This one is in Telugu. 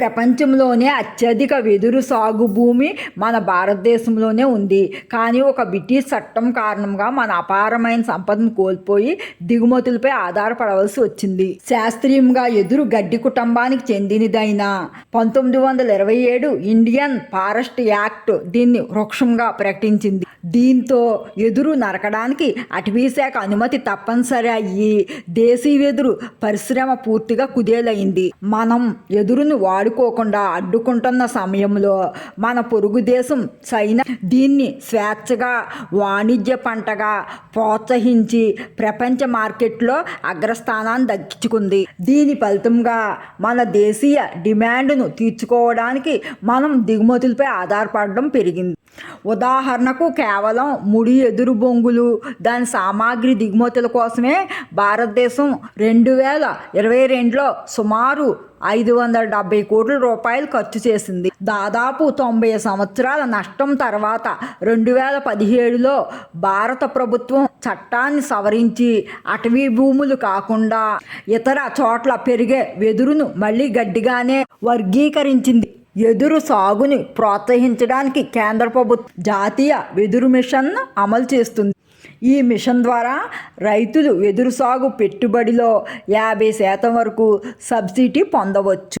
ప్రపంచంలోనే అత్యధిక వెదురు సాగు భూమి మన భారతదేశంలోనే ఉంది. కానీ ఒక బ్రిటిష్ చట్టం కారణంగా మన అపారమైన సంపదను కోల్పోయి దిగుమతులపై ఆధారపడవలసి వచ్చింది. శాస్త్రీయంగా ఎదురు గడ్డి కుటుంబానికి చెందినదైన పంతొమ్మిది వందల ఇరవై ఏడు ఇండియన్ ఫారెస్ట్ యాక్ట్ దీన్ని వృక్షంగా ప్రకటించింది. దీంతో ఎదురు నరకడానికి అటవీశాఖ అనుమతి తప్పనిసరి అయ్యి దేశీ వెదురు పరిశ్రమ పూర్తిగా కుదేలైంది. మనం ఎదురును వాడుకోకుండా అడ్డుకుంటున్న సమయంలో మన పొరుగు దేశం చైనా దీన్ని స్వేచ్ఛగా వాణిజ్య పంటగా ప్రోత్సహించి ప్రపంచ మార్కెట్లో అగ్రస్థానాన్ని దక్కించుకుంది. దీని ఫలితంగా మన దేశీయ డిమాండ్ను తీర్చుకోవడానికి మనం దిగుమతులపై ఆధారపడడం పెరిగింది. ఉదాహరణకు కేవలం ముడి ఎదురు బొంగులు దాని సామాగ్రి దిగుమతుల కోసమే భారతదేశం రెండు వేల ఇరవై రెండులో సుమారు ఐదు వందల డెబ్బై కోట్ల రూపాయలు ఖర్చు చేసింది. దాదాపు తొంభై సంవత్సరాల నష్టం తర్వాత రెండు వేల పదిహేడులో భారత ప్రభుత్వం చట్టాన్ని సవరించి అటవీ భూములు కాకుండా ఇతర చోట్ల పెరిగే వెదురును మళ్ళీ గడ్డిగానే వర్గీకరించింది. ఎదురు సాగుని ప్రోత్సహించడానికి కేంద్ర ప్రభుత్వం జాతీయ వెదురు మిషన్ అమలు చేస్తుంది. ఈ మిషన్ ద్వారా రైతులు వెదురు సాగు పెట్టుబడిలో యాభై శాతం వరకు సబ్సిడీ పొందవచ్చు.